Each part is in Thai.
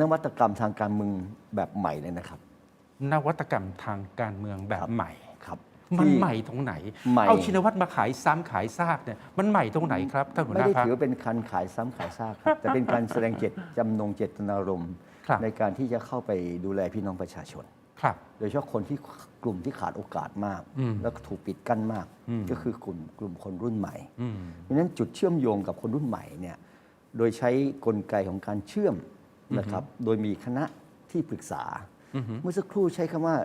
นวัตกรรมทางการเมืองแบบใหม่เลยนะครับ นวัตกรรมทางการเมืองแบบใหม่ครับมันที่ใหม่ตรงไหนใหม่เอาชินวัตรมาขายซ้ำขายซากเนี่ยมันใหม่ตรงไหนครับท่านหัวหไม่น้าได้พักถือว่าเป็นการขายซ้ำขายซากครับแต่เป็นการแสดงเจตจำนงเจตนารมณ์ครับในการที่จะเข้าไปดูแลพี่น้องประชาชนครับโดยเฉพาะคนที่กลุ่มที่ขาดโอกาสมากอืมแล้วก็ถูกปิดกั้นมากอืมก็คือกลุ่มกลุ่มคนรุ่นใหม่อืมเพราะฉะนั้นจุดเชื่อมโยงกับคนรุ่นใหม่เนี่ยโดยใช้กลไกของการเชื่อม นะครับ โดยมีคณะที่ปรึกษาอือฮึเมื่อสักครู่ใช้คำว่า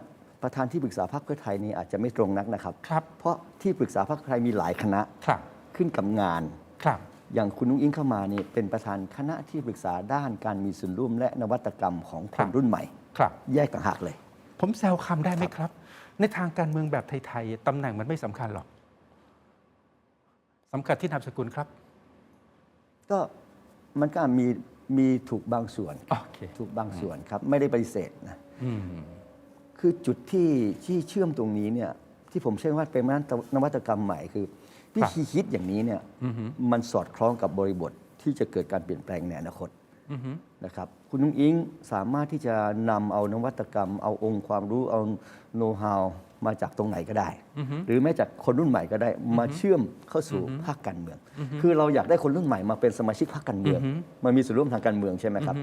ประธานที่ปรึกษาพรรคเพื่อไทยนี่อาจจะไม่ตรงนักนะครับครับเพราะที่ปรึกษาพรรคเพื่อไทยมีหลายคณะครับขึ้นกับงานครับอย่างคุณนุ้งอิงเข้ามานี่เป็นประธานคณะที่ปรึกษาด้านการมีส่วนร่วมและนวัตกรรมของคครันบรุ่นใหม่ ครับ แยกต่างหากเลย ผมแซวคำได้ไหมครับ ในทางการเมืองแบบไทยๆตำแหน่งมันไม่สำคัญหรอกสำคัญที่นามสกุลครับ ก็มันก็มี มีถูกบางส่วนโอเคถูกบางส่วนครับ ไม่ได้ปฏิเสธนะอืมคือจุดที่ที่เชื่อมตรงนี้เนี่ยที่ผมเชื่อว่าเป็นนวัตกรรมใหม่คือวิธีคิดอย่างนี้เนี่ยอือฮึมันสอดคล้องกับบริบทที่จะเกิดการเปลี่ยนแปลงในอนาคตอือฮึนะครับคุณนุ้งอิงสามารถที่จะนำเอานวัตกรรม เอาองค์ความรู้เอาโน้ตฮาว มาจากตรงไหนก็ได้อือฮึหรือแม้จากคนรุ่นใหม่ก็ได้มาเชื่อมเข้าสู่ภาคการเมือง คือเราอยากได้คนรุ่นใหม่มาเป็นสมาชิกพรรคการเมืองอือฮึมามีส่วนร่วมทางการเมืองใช่ไหมครับ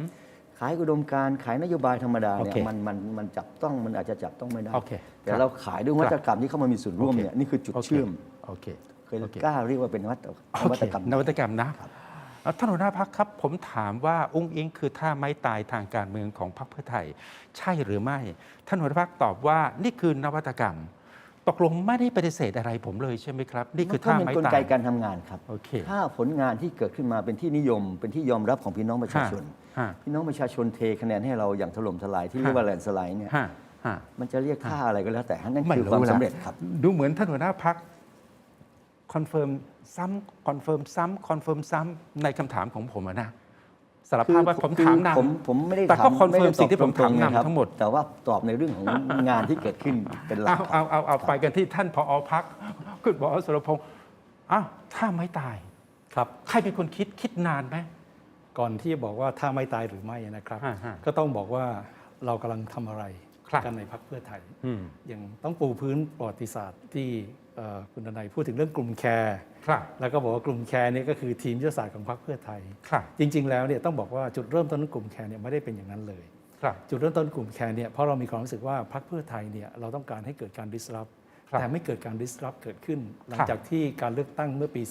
ขายอุดมการณ์ขายนโยบายธรรมดาเนี่ยโอเคมันมันมันจับต้องมันอาจจะจับต้องไม่ได้โอเคแต่ครับเราขายด้วยนวัตกรรมที่เข้ามามีส่วนร่วมเนี่ยนี่คือจุดโเชื่อมโอเคเคยโอเคกล้าเรียกว่าเป็นนวัตโอนวัเคตกรรมนวัตกรรมนะแล้ว ท่านหัวหน้าพักครับ ผมถามว่าอุ้งอิงคือท่าไม้ตายทางการเมืองของพรรคเพื่อไทย ใช่หรือไม่ ท่านหัวหน้าพักตอบว่านี่คือนวัตกรรม ตกลงไม่ได้ปฏิเสธอะไรผมเลยใช่ไหมครับ นี่คือก็ท่าเป็นไม้กลตาไกยการทำงานครับโอเคถ้าผลงานที่เกิดขึ้นมาเป็นที่นิยม เป็นที่ยอมรับของพี่น้องประชาชนฮะพี่น้องประชาชนเทคะแนนให้เราอย่างถล่มทลายที่ฮะเรียกว่าแลนสไลด์เนี่ยฮะฮะมันจะเรียกค่าอะไรก็แล้วแต่นั่นไม่คือความละสำเร็จครับ ดูเหมือนท่านหัวหน้าพัก คอนเฟิร์มซ้ำคอนเฟิร์มซ้ำคอนเฟิร์มซ้ำในคำถามของผมอะนะสารภาพว่าผมคือถามนผมผมไม่ได้แต่ก็ถามคอนเฟิร์มไได้สิ่งที่ผมตอบถามๆนำนะครับทั้งหมด แต่ว่าตอบในเรื่องของงานที่เกิดขึ้นเป็นหลัเอากครับเอาเอาเอาไปกันที่ท่านผอพักคุณผอสุรพงศ์อ้าวถ้าไม่ตายครับ ใครเป็นคนคิดคิดนานไหมก่อนที่จะบอกว่าถ้าไม่ตายหรือไม่นะครับฮะฮะก็ต้องบอกว่าเรากำลังทำอะไรครับ กันในพรรคเพื่อไทยอืมอย่างต้องปูพื้นประวัติศาสตร์ที่เอ่อคุณทนายพูดถึงเรื่องกลุ่มแคร์ครับแล้วก็บอกว่ากลุ่มแคร์นี่ก็คือทีมยุทธศาสตร์ของพรรคเพื่อไทยครับจริง ๆ แล้วเนี่ยต้องบอกว่าจุดเริ่มต้นของกลุ่มแคร์เนี่ยไม่ได้เป็นอย่างนั้นเลยครับจุดเริ่มต้นกลุ่มแคร์เนี่ยเพราะเรามีความรู้สึกว่าพรรคเพื่อไทยเนี่ยเราต้องการให้เกิดการ disrupt ครับแต่ไม่เกิดการ disrupt เกิดขึ้น หลังครับจากที่การเลือกตั้งเมื่อปี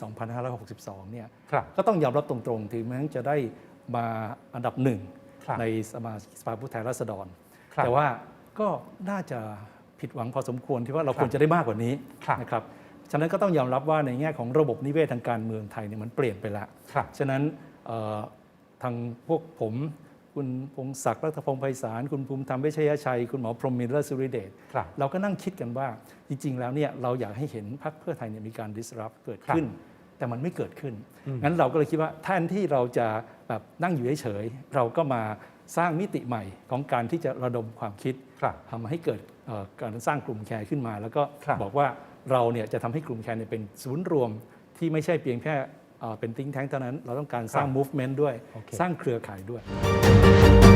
2562 เนี่ยครับก็ต้องยอมรับตรงๆ ถึงแม้จะได้มาอันดับหนึ่งครับในสมาสภาผู้แทนราษฎรครับแต่ว่า ก็น่าจะผิดหวังพอสมควรที่ว่าเราครับควรจะได้มากกว่านี้ครับนะครับฉะนั้นก็ต้องยอมรับว่าในแง่ของระบบนิเวศทางการเมืองไทยเนี่ยมันเปลี่ยนไปแล้วครับฉะนั้นเอ่อทางพวกผมคุณพงศักดิ์รัฐพงศ์ไพศาลคุณภูมิธรรมเวชยชัย คุณหมอพรหมมินทร์สุริเดชครับเราก็นั่งคิดกันว่าจริง ๆ แล้วเนี่ยเราอยากให้เห็นพรรคเพื่อไทยเนี่ยมีการ disrupt เกิดขึ้น แต่มันไม่เกิดขึ้น งั้นเราก็เลยคิดว่าแทนที่เราจะแบบนั่งอยู่เฉยๆเราก็มา สร้างมิติใหม่ของการที่จะระดมความคิดครับทำให้เกิดเอ่อการสร้างกลุ่มแคร์ขึ้นมา แล้วก็ครับบอกว่าเราเนี่ยจะทำให้กลุ่มแคร์เนี่ยเป็นศูนย์รวมที่ไม่ใช่เพียงแค่เอ่อเป็นติ้งแท้งเท่านั้น เราต้องการสร้างครับ movement ด้วยโอเคสร้างเครือข่ายด้วยค